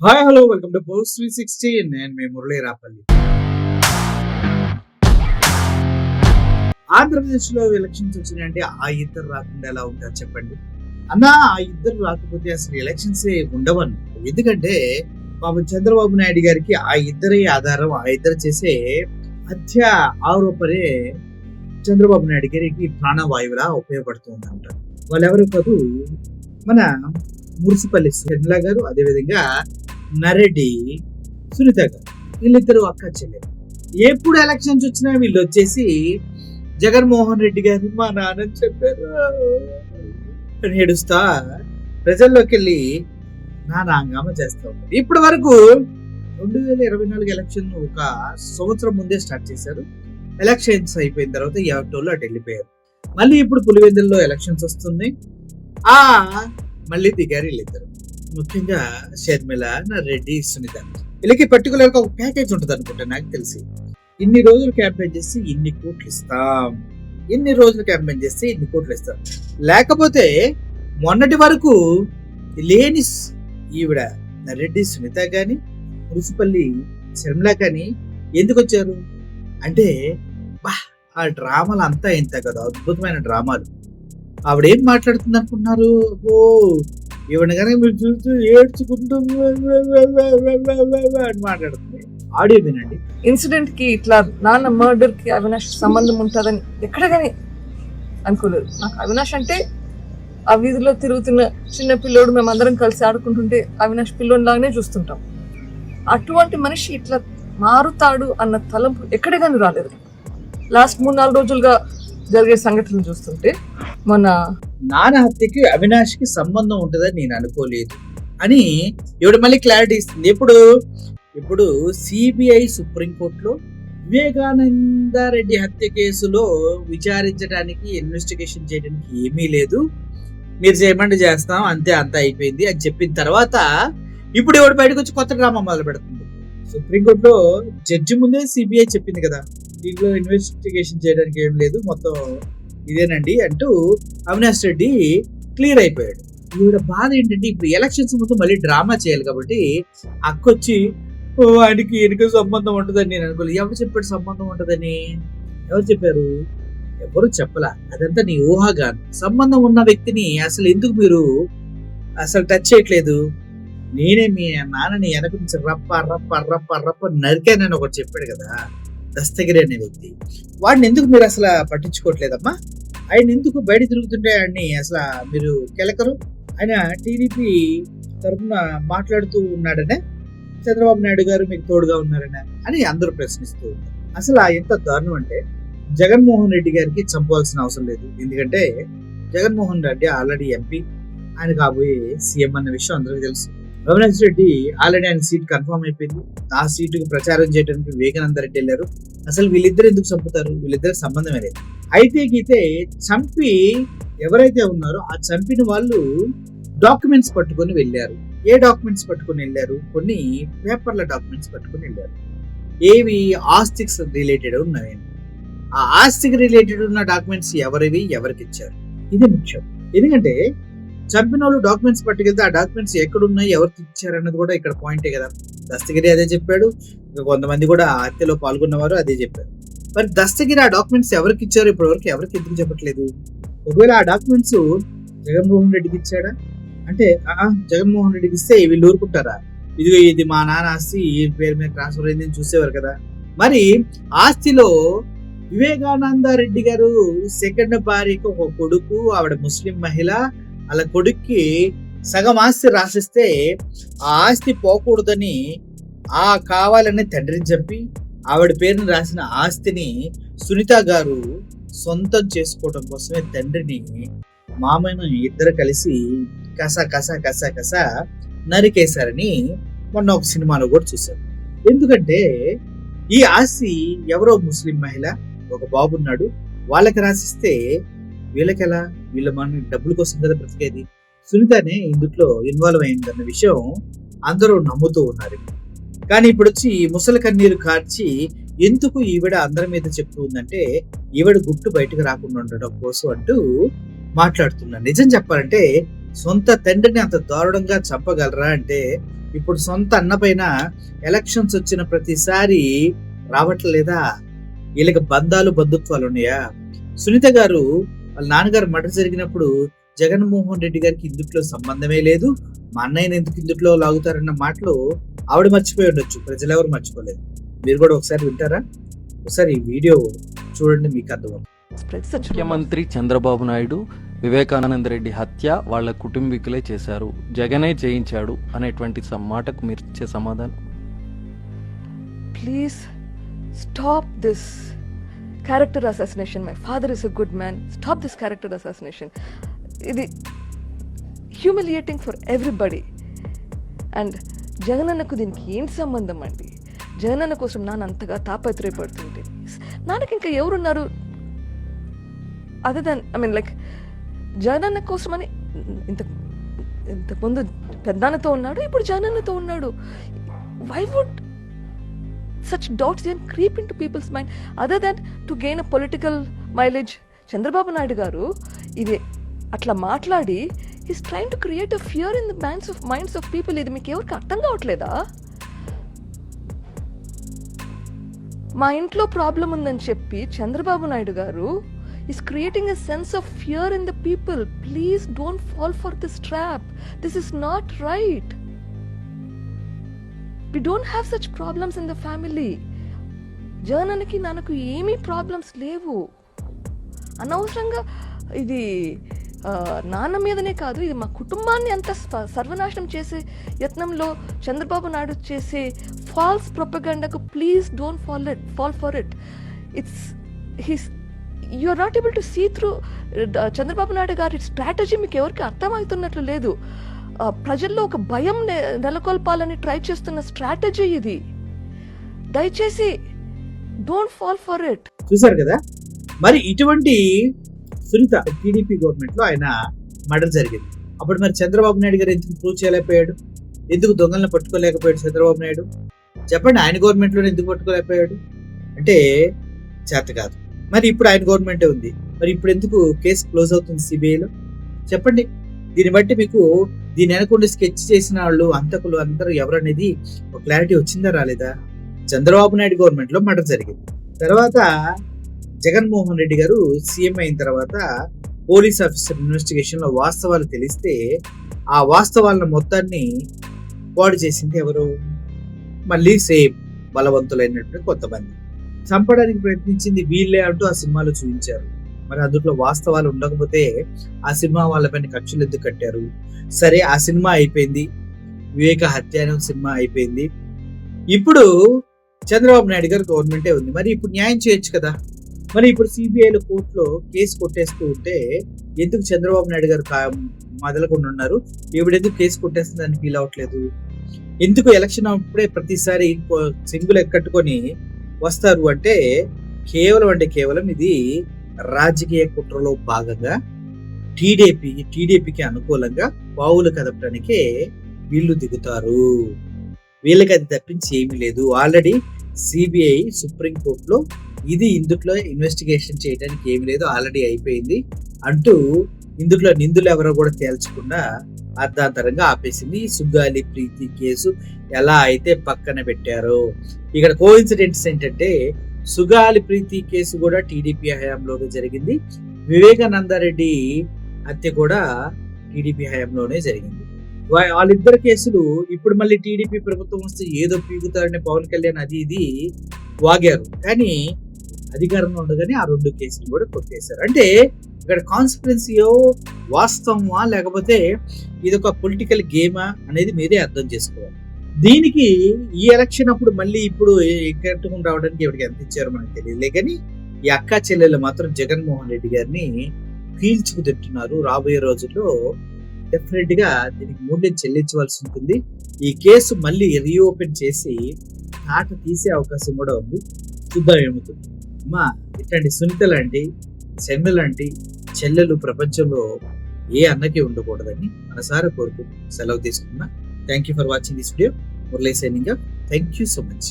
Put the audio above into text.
Hi hello welcome to post three sixty నేను మీ మురళీ రాపల్లి. ఆంధ్రప్రదేశ్లో ఎలక్షన్స్ వచ్చినాయంటే ఆ ఇద్దరు రాకుండా ఎలా ఉంటారు చెప్పండి? అన్న ఆ ఇద్దరు రాకపోతే అసలు ఎలక్షన్స్ ఉండవన్న ఎందుకంటే పాపం చంద్రబాబు నాయుడు గారికి ఆ ఇద్దరే ఆధారం ఆ ఇద్దరు చేసే హత్య ఆరోపణే చంద్రబాబు నాయుడు గారికి ప్రాణవాయువులా ఉపయోగపడుతుందంట. వాళ్ళెవరు కాదు మన మురిసిపల్లి శర్మిల గారు అదేవిధంగా నరెడ్డి సునీత గారు వీళ్ళిద్దరు అక్క చెల్లెలు. ఎప్పుడు ఎలక్షన్స్ వచ్చినా వీళ్ళు వచ్చేసి జగన్మోహన్ రెడ్డి గారు మా నాన్న చెప్పారు. అని ఏడుస్తా ప్రజల్లోకి వెళ్ళి నా నాంగామ చేస్తా ఉంటారు. ఇప్పటి వరకు రెండు వేల ఇరవై నాలుగు ఎలక్షన్ ఒక సంవత్సరం ముందే స్టార్ట్ చేశారు. ఎలక్షన్స్ అయిపోయిన తర్వాత ఎవటోళ్ళు అటు వెళ్ళిపోయారు. మళ్ళీ ఇప్పుడు పులివెందుల్లో ఎలక్షన్స్ వస్తున్నాయి. ఆ మళ్ళీ దిగారు వీళ్ళిద్దరు. ముఖ్యంగా షర్మిల రెడ్డి సునీత. వీళ్ళకి పర్టికులర్గా ఒక ప్యాకేజ్ ఉంటుంది అనుకుంటా నాకు తెలిసి. ఇన్ని రోజులు క్యాంపెయిన్ చేసి ఇన్ని కోట్లు ఇస్తాం. ఇన్ని రోజులు క్యాంపెయిన్ చేస్తే ఇన్ని కోట్లు ఇస్తాం. లేకపోతే మొన్నటి వరకు లేని ఈవిడ రెడ్డి సునీత గాని మురిసిపల్లి శర్మిల కానీ ఎందుకు వచ్చారు? అంటే బా ఆ డ్రామాలు అంతా ఇంత కదా అద్భుతమైన డ్రామాలు. ఆవిడ ఏం మాట్లాడుతుంది అనుకుంటున్నారు ఓ ఈవిడ కనుక మీరు చూస్తూ ఏడ్చుకుంటూ అని మాట్లాడుతుంది. ఆడియో వినండి. ఇన్సిడెంట్కి ఇట్లా నాన్న మర్డర్కి అవినాష్ సంబంధం ఉంటుందని ఎక్కడ కానీ అనుకోలేదు. నాకు అవినాష్ అంటే ఆ వీధిలో తిరుగుతున్న చిన్న పిల్లోడు మేము అందరం కలిసి ఆడుకుంటుంటే అవినాష్ పిల్లోని లాగానే చూస్తుంటాం. అటువంటి మనిషి ఇట్లా మారుతాడు అన్న తలంపు ఎక్కడ కానీ రాలేదు. లాస్ట్ మూడు నాలుగు రోజులుగా జరిగే సంఘటనలు చూస్తుంటే మన నాన్న హత్యకి అవినాష్కి సంబంధం ఉంటుందని నేను అనుకోలేదు. అని ఇవిడ మళ్ళీ క్లారిటీ ఇస్తుంది. ఇప్పుడు ఇప్పుడు సిబిఐ సుప్రీంకోర్టులో వివేకానంద రెడ్డి హత్య కేసులో విచారించడానికి ఇన్వెస్టిగేషన్ చేయడానికి ఏమీ లేదు. మీరు చేయమంటే చేస్తాం అంతే అంత అయిపోయింది అని చెప్పిన తర్వాత ఇప్పుడు ఎవడు బయటకు వచ్చి కొత్త డ్రామా మొదలు పెడుతుంది. సుప్రీంకోర్టులో జడ్జి ముందే సిబిఐ చెప్పింది కదా. దీంట్లో ఇన్వెస్టిగేషన్ చేయడానికి ఏం లేదు. మొత్తం ఇదేనండి అంటూ అవినాష్ రెడ్డి క్లియర్ అయిపోయాడు. ఈవిడ బాధ ఏంటంటే ఇప్పుడు ఎలక్షన్స్ ముందు మళ్ళీ డ్రామా చేయాలి కాబట్టి అక్కొచ్చి "ఓ, ఆయనకి ఎనుక సంబంధం ఉంటుందని నేను అనుకోలేదు. ఎవరు చెప్పాడు సంబంధం ఉంటుందని? ఎవరు చెప్పారు? ఎవరు చెప్పలా? అదంతా నీ ఊహాగానం. సంబంధం ఉన్న వ్యక్తిని అసలు ఎందుకు మీరు అసలు టచ్ చేయట్లేదు? నేనే మీ నాన్నని వెనక నుంచి రప్ప రప్ప రప్ప రప్ప నరికానని ఒకటి చెప్పాడు కదా. దస్తగిరి అనే వ్యక్తి. వాడిని ఎందుకు మీరు అసలు పట్టించుకోవట్లేదమ్మా? ఆయన ఎందుకు బయట తిరుగుతుంటే ఆయన్ని అసలు మీరు కెలకరు? ఆయన టీడీపీ తరఫున మాట్లాడుతూ ఉన్నాడనే? చంద్రబాబు నాయుడు గారు మీకు తోడుగా ఉన్నారనే? అని అందరూ ప్రశ్నిస్తూ అసలు ఆ ఎంత దారుణం అంటే జగన్మోహన్ రెడ్డి గారికి చంపవలసిన అవసరం లేదు. ఎందుకంటే జగన్మోహన్ రెడ్డి ఆల్రెడీ ఎంపీ. ఆయన కాబోయే సీఎం అన్న విషయం అందరికీ తెలుసు. అవినాష్ రెడ్డి ఆల్రెడీ ఆయన సీట్ కన్ఫర్మ్ అయిపోయింది. ఆ సీటుకు ప్రచారం చేయడానికి వివేకానంద రెడ్డి వెళ్ళారు. అసలు వీళ్ళిద్దరు ఎందుకు చంపుతారు? వీళ్ళిద్దరికి సంబంధమే లేదు. అయితే గీతే చంపి ఎవరైతే ఉన్నారో ఆ చంపిన వాళ్ళు డాక్యుమెంట్స్ పట్టుకొని వెళ్ళారు. ఏ డాక్యుమెంట్స్ పట్టుకొని వెళ్ళారు? కొన్ని పేపర్ల డాక్యుమెంట్స్ పట్టుకొని వెళ్ళారు. ఏవి? ఆస్తిక్స్ రిలేటెడ్ ఉన్నవి ఆ ఆస్తికి రిలేటెడ్ ఉన్న డాక్యుమెంట్స్ ఎవరివి? ఎవరికి ఇచ్చారు? ఇది ముఖ్యం. ఎందుకంటే చంపిన వాళ్ళు డాక్యుమెంట్స్ పట్టుకెళ్తే ఆ డాక్యుమెంట్స్ ఎక్కడ ఉన్నాయి ఎవరికి ఇచ్చారు అన్నది కూడా ఇక్కడ పాయింటే కదా. దస్తగిరి అదే చెప్పాడు. ఇంకా కొంతమంది కూడా ఆ హత్యలో పాల్గొన్నవారు అదే చెప్పారు. మరి దస్తగిరి ఆ డాక్యుమెంట్స్ ఎవరికి ఇచ్చారు? ఇప్పటి వరకు ఎవరికి ఎందుకు చెప్పట్లేదు? ఒకవేళ ఆ డాక్యుమెంట్స్ జగన్మోహన్ రెడ్డికి ఇచ్చాడా? అంటే ఆ, జగన్మోహన్ రెడ్డికి ఇస్తే వీళ్ళు ఊరుకుంటారా? ఇదిగో ఇది మా నాన్న ఆస్తి ఈ పేరు మీద ట్రాన్స్ఫర్ అయింది చూసేవారు కదా. మరి ఆస్తిలో వివేకానంద రెడ్డి గారు సెకండ్ భార్యకు ఒక కొడుకు ఆవిడ ముస్లిం మహిళ వాళ్ళ కొడుక్కి సగం ఆస్తి రాసిస్తే ఆ ఆస్తి పోకూడదని ఆ కావాలని తండ్రిని చెప్పి ఆవిడ పేరుని రాసిన ఆస్తిని సునీత గారు సొంతం చేసుకోవడం కోసమే తండ్రిని మామయ్యను ఇద్దరు కలిసి కస కస కస కస నరికేశారని మొన్న ఒక సినిమాలో కూడా చూశారు ఎందుకంటే ఈ ఆస్తి ఎవరో ముస్లిం మహిళ ఒక బాబు ఉన్నాడు వాళ్ళకి రాసిస్తే వీళ్ళకెలా? వీళ్ళ మన డబ్బుల కోసం కదా బ్రతికేది? సునీతనే ఇందుట్లో ఇన్వాల్వ్ అయిందన్న విషయం అందరూ నమ్ముతూ ఉన్నారు. కానీ ఇప్పుడు వచ్చి ముసలి కన్నీరు కార్చి ఎందుకు ఈవిడ అందరి మీద చెప్తూ ఉందంటే ఈవిడ గుట్టు బయటకు రాకుండా ఉండడం కోసం అంటూ మాట్లాడుతున్నా. నిజం చెప్పాలంటే సొంత తండ్రిని అంత దారుణంగా చంపగలరా అంటే ఇప్పుడు సొంత అన్న పైన ఎలక్షన్స్ వచ్చిన ప్రతిసారి రావట్లేదా? వీళ్ళకి బంధాలు బంధుత్వాలు ఉన్నాయా? సునీత గారు వాళ్ళ నాన్నగారు మర్డర్ జరిగినప్పుడు జగన్మోహన్ రెడ్డి గారికి ఇందుట్లో సంబంధమే లేదు మా అన్నయ్యని ఎందుకు ఇందుట్లో లాగుతారన్న మాటలు ఆవిడ మర్చిపోయి ఉండొచ్చు ప్రజలు ఎవరు మర్చిపోలేదు. మీరు కూడా ఒకసారి వింటారా? ఒకసారి ఈ వీడియో చూడండి మీకు rumors. ముఖ్యమంత్రి చంద్రబాబు నాయుడు వివేకానంద రెడ్డి హత్య వాళ్ళ కుటుంబీకులే చేశారు జగనే చేయించాడు అనేటువంటి సమ్ మాటకు మీరు ఇచ్చే సమాధానం. Please stop this. Character assassination my father is a good man stop this character assassination ఇది హ్యూమిలియేటింగ్ ఫర్ ఎవ్రీబడి అండ్ జగనన్నకు దీనికి ఏంటి సంబంధం అండి? జగనన్న కోసం నాన్న అంతగా తాపత్రయపడుతుంటే. నాన్నకి ఇంకా ఎవరున్నారు? అదే దాన్ ఐ మీన్ లైక్ జగనన్న కోసమని ఇంత ఇంతకుముందు పెద్దన్నతో ఉన్నాడు ఇప్పుడు జగనన్నతో ఉన్నాడు. Why would such doubts then creep into people's mind other than to gain a political mileage. Chandrababu Naidu గారు ఇది అట్లా మాట్లాడి is trying to create a fear in the minds of minds of people ఇది మీకు ఎవరికి అర్థం కావట్లేదా? మా ఇంట్లో ప్రాబ్లం ఉందని చెప్పి చంద్రబాబు నాయుడు గారు is creating a sense of fear in the people please don't fall for this trap this is not right we don't have such problems in the family జర్నల్కి నాకు ఏమీ ప్రాబ్లమ్స్ లేవు. అనవసరంగా ఇది నాన్న మీదనే కాదు ఇది మా కుటుంబాన్ని అంత సర్వనాశనం చేసే యత్నంలో చంద్రబాబు నాయుడు చేసే false ప్రొపగండకు please don't fall it fall for it it's his you are not able to see through Chandrababu Naidu గారి స్ట్రాటజీ మీకు ఎవరికి అర్థమవుతున్నట్లు లేదు. ప్రజల్లో ఒక భయం నెలకొల్పాలని ట్రై చేస్తున్న స్ట్రాటజీ ఇది. దయచేసి డోంట్ ఫాల్ ఫర్ ఇట్. చూసారు కదా? మరి ఇటువంటి సునీత టీడీపీ గవర్నమెంట్లో ఆయన మర్డర్ జరిగింది. అప్పుడు మరి చంద్రబాబు నాయుడు గారు ఎందుకు ప్రూవ్ చేయలేకపోయాడు? ఎందుకు దొంగలను పట్టుకోలేకపోయాడు చంద్రబాబు నాయుడు? చెప్పండి ఆయన గవర్నమెంట్లో ఎందుకు పట్టుకోలేకపోయాడు? అంటే చేత కాదు. మరి ఇప్పుడు ఆయన గవర్నమెంటే ఉంది. మరి ఇప్పుడు ఎందుకు కేసు క్లోజ్ అవుతుంది సిబిఐలో చెప్పండి. దీన్ని బట్టి మీకు దీని వెనకుండా స్కెచ్ చేసిన వాళ్ళు అంతకులు అందరూ ఎవరనేది ఒక క్లారిటీ వచ్చిందా రాలేదా? చంద్రబాబు నాయుడు గవర్నమెంట్లో మర్డర్ జరిగింది. తర్వాత జగన్మోహన్ రెడ్డి గారు సీఎం అయిన తర్వాత పోలీస్ ఆఫీసర్ ఇన్వెస్టిగేషన్లో వాస్తవాలు తెలిస్తే ఆ వాస్తవాలను మొత్తాన్ని పాడు చేసింది ఎవరు? మళ్ళీ సేమ్ బలవంతులైనటువంటి కొంతమంది. చంపడానికి ప్రయత్నించింది వీళ్ళే అంటూ ఆ సినిమాలో చూపించారు. మరి అందులో వాస్తవాలు ఉండకపోతే ఆ సినిమా వాళ్ళపైన ఖర్చులు ఎందుకు కట్టారు? సరే ఆ సినిమా అయిపోయింది. వివేక హత్య సినిమా అయిపోయింది. ఇప్పుడు చంద్రబాబు నాయుడు గారు గవర్నమెంటే ఉంది. మరి ఇప్పుడు న్యాయం చేయొచ్చు కదా? మరి ఇప్పుడు సిబిఐలో కోర్టులో కేసు కొట్టేస్తూ ఉంటే ఎందుకు చంద్రబాబు నాయుడు గారు మొదలకుండా ఉన్నారు? ఈవిడ ఎందుకు కేసు కొట్టేస్తుందని ఫీల్ అవ్వట్లేదు? ఎందుకు ఎలక్షన్ అప్పుడే ప్రతిసారి ఇంకో- సింగులు ఎక్కట్టుకొని వస్తారు అంటే కేవలం అంటే కేవలం ఇది రాజకీయ కుట్రలో భాగంగా టీడీపీ టీడీపీకి అనుకూలంగా పావులు కదపడానికే వీళ్ళు దిగుతారు. వీళ్ళకి అది తప్పించి ఏమీ లేదు. ఆల్రెడీ సిబిఐ సుప్రీం కోర్టులో ఇది ఇందుట్లో ఇన్వెస్టిగేషన్ చేయడానికి ఏమి లేదు. ఆల్రెడీ అయిపోయింది అంటూ ఇందులో నిందులు ఎవరో కూడా తేల్చకుండా అర్ధాంతరంగా ఆపేసింది సుగ్గాలి ప్రీతి కేసు. ఎలా అయితే పక్కన పెట్టారో. ఇక్కడ కోఇన్సిడెంట్స్ ఏంటంటే సుగాలి ప్రీతి కేసు కూడా టీడీపీ హయాంలోనే జరిగింది. వివేకానందరెడ్డి హత్య కూడా టీడీపీ హయాంలోనే జరిగింది. వాళ్ళిద్దరు కేసులు ఇప్పుడు మళ్ళీ టీడీపీ ప్రభుత్వం వస్తే ఏదో పీగుతారని పవన్ కళ్యాణ్ అది ఇది వాగారు. కానీ అధికారంలో ఉండగానే ఆ రెండు కేసులు కూడా కొట్టేశారు. అంటే ఇక్కడ కాన్స్పిరెన్సీయో వాస్తవమా? లేకపోతే ఇది ఒక పొలిటికల్ గేమా అనేది మీరే అర్థం చేసుకోవాలి. దీనికి ఈ ఎలక్షన్ అప్పుడు మళ్ళీ ఇప్పుడు ఎక్కట్టుకుని రావడానికి ఎవరికి ఎంత ఇచ్చారో మనకు తెలియదులే. కానీ ఈ అక్క చెల్లెలు మాత్రం జగన్మోహన్ రెడ్డి గారిని పీల్చుకు తింటున్నారు. రాబోయే రోజుల్లో డెఫినెట్గా దీనికి మూల్యం చెల్లించవలసి ఉంటుంది. ఈ కేసు మళ్ళీ రీఓపెన్ చేసి ఆట తీసే అవకాశం కూడా ఉంది. చూద్దాం ఏమవుతుంది. అమ్మా ఇట్లాంటి సునీత లాంటి చెన్న లాంటి చెల్లెలు ప్రపంచంలో ఏ అన్నకి ఉండకూడదని మనసారా కోరుకుంటూ సెలవు తీసుకున్నా. Thank you for watching this video Murali signing thank you so much